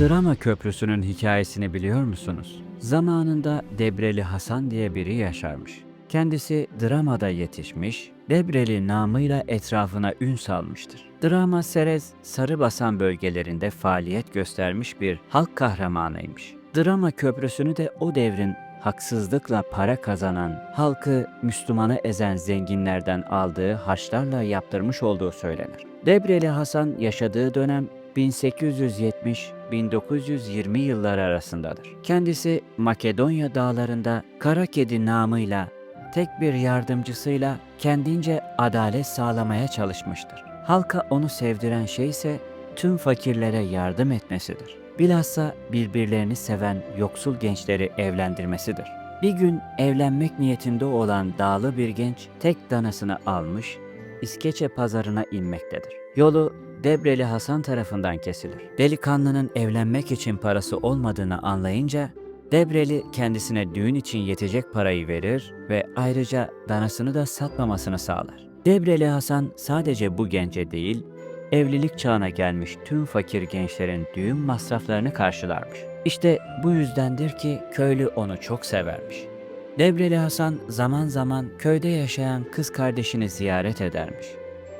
Drama Köprüsü'nün hikayesini biliyor musunuz? Zamanında Debreli Hasan diye biri yaşarmış. Kendisi Drama'da yetişmiş, Debreli namıyla etrafına ün salmıştır. Drama Serez, Sarıbasan bölgelerinde faaliyet göstermiş bir halk kahramanıymış. Drama Köprüsü'nü de o devrin haksızlıkla para kazanan, halkı Müslümanı ezen zenginlerden aldığı harçlarla yaptırmış olduğu söylenir. Debreli Hasan yaşadığı dönem 1870-1920 yılları arasındadır. Kendisi Makedonya dağlarında Kara Kedi namıyla tek bir yardımcısıyla kendince adalet sağlamaya çalışmıştır. Halka onu sevdiren şey ise tüm fakirlere yardım etmesidir. Bilhassa birbirlerini seven yoksul gençleri evlendirmesidir. Bir gün evlenmek niyetinde olan dağlı bir genç tek danasını almış, İskeçe pazarına inmektedir. Yolu Debreli Hasan tarafından kesilir. Delikanlının evlenmek için parası olmadığını anlayınca Debreli kendisine düğün için yetecek parayı verir ve ayrıca danasını da satmamasını sağlar. Debreli Hasan sadece bu gence değil, evlilik çağına gelmiş tüm fakir gençlerin düğün masraflarını karşılarmış. İşte bu yüzdendir ki köylü onu çok severmiş. Debreli Hasan zaman zaman köyde yaşayan kız kardeşini ziyaret edermiş.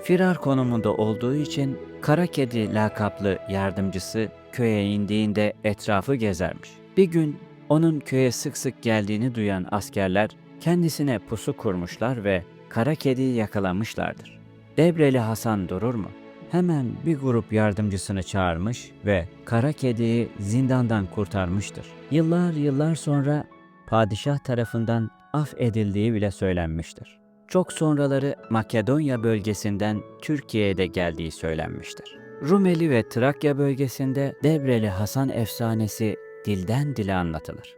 Firar konumunda olduğu için Kara Kedi lakaplı yardımcısı köye indiğinde etrafı gezermiş. Bir gün onun köye sık sık geldiğini duyan askerler kendisine pusu kurmuşlar ve Kara Kedi'yi yakalamışlardır. Debreli Hasan durur mu? Hemen bir grup yardımcısını çağırmış ve Kara Kedi'yi zindandan kurtarmıştır. Yıllar yıllar sonra padişah tarafından af edildiği bile söylenmiştir. Çok sonraları Makedonya bölgesinden Türkiye'ye de geldiği söylenmiştir. Rumeli ve Trakya bölgesinde Debreli Hasan efsanesi dilden dile anlatılır.